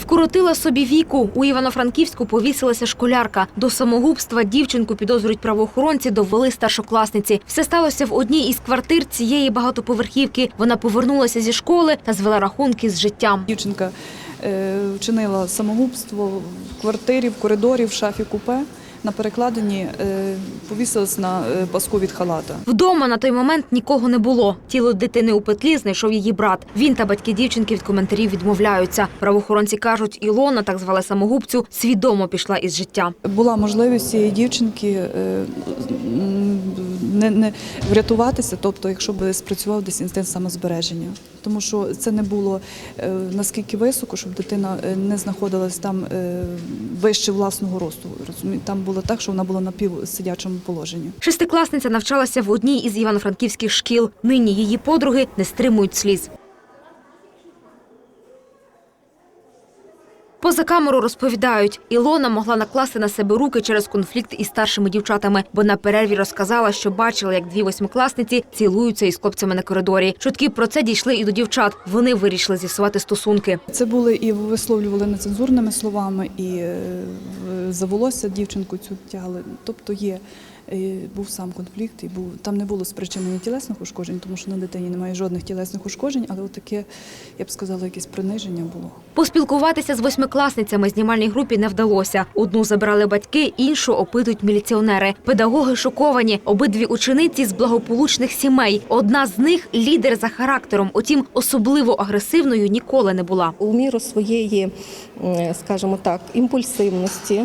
Вкоротила собі віку. У Івано-Франківську повісилася школярка. До самогубства дівчинку підозрюють правоохоронці, довели старшокласниці. Все сталося в одній із квартир цієї багатоповерхівки. Вона повернулася зі школи та звела рахунки з життям. Дівчинка е, вчинила самогубство в квартирі, в коридорі, в шафі купе. На перекладині е, повісилась на е, паску від халата. Вдома на той момент нікого не було. Тіло дитини у петлі знайшов її брат. Він та батьки дівчинки від коментарів відмовляються. Правоохоронці кажуть, Ілона, так звали самогубцю, свідомо пішла із життя. Була можливість цієї дівчинки е, не, не врятуватися, тобто, якщо б спрацював десь інстинкт самозбереження. Тому що це не було е, наскільки високо, щоб дитина е, не знаходилась там е, вище власного росту. Там було так, що вона була на півсидячому положенні. Шестикласниця навчалася в одній із івано-франківських шкіл. Нині її подруги не стримують сліз. Поза камеру розповідають, Ілона могла накласти на себе руки через конфлікт із старшими дівчатами, бо на перерві розказала, що бачила, як дві восьмикласниці цілуються із хлопцями на коридорі. Чутки про це дійшли і до дівчат. Вони вирішили з'ясувати стосунки. Це були і висловлювали нецензурними словами, і е, за волосся дівчинку цю тягли. Тобто є. е, Був сам конфлікт, і був там не було спричинення тілесних ушкоджень, тому що на дитині немає жодних тілесних ушкоджень, але таке, я б сказала, якесь приниження було. Поспілкуватися з восьмикласницями знімальній групі не вдалося. Одну забрали батьки, іншу опитують міліціонери. Педагоги шоковані. Обидві учениці з благополучних сімей. Одна з них лідер за характером, утім, особливо агресивною ніколи не була. у міру своєї, скажімо так, імпульсивності.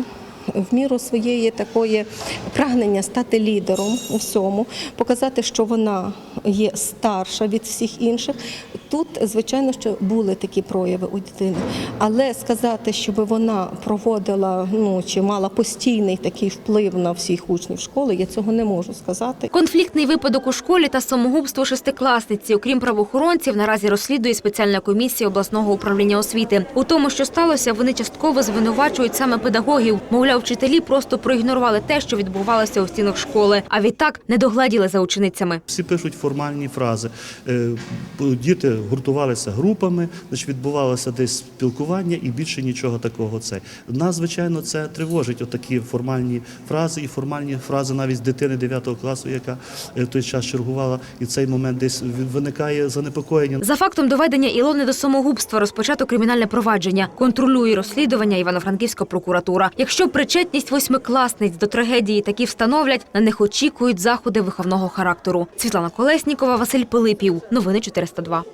В міру своєї такої прагнення стати лідером у всьому, показати, що вона є старша від всіх інших. Тут, звичайно, що були такі прояви у дитини. Але сказати, щоб вона проводила ну чи мала постійний такий вплив на всіх учнів школи, я цього не можу сказати. Конфліктний випадок у школі та самогубство шестикласниці. Окрім правоохоронців, наразі розслідує спеціальна комісія обласного управління освіти. У тому, що сталося, вони частково звинувачують саме педагогів. Мовляв, вчителі просто проігнорували те, що відбувалося у стінах школи, а відтак не догледіли за ученицями. Всі пишуть формальні фрази. Е, Діти гуртувалися групами, значить відбувалося десь спілкування і більше нічого такого. Це нас, звичайно, це тривожить. Отакі формальні фрази і формальні фрази навіть з дитини 9 класу, яка е, в той час чергувала, і цей момент десь виникає занепокоєння. За фактом доведення Ілони до самогубства розпочато кримінальне провадження. Контролює розслідування Івано-Франківська прокуратура. Якщо причетність восьмикласниць до трагедії такі встановлять, на них очікують заходи виховного характеру. Світлана Колеснікова, Василь Пилипів. Новини 402.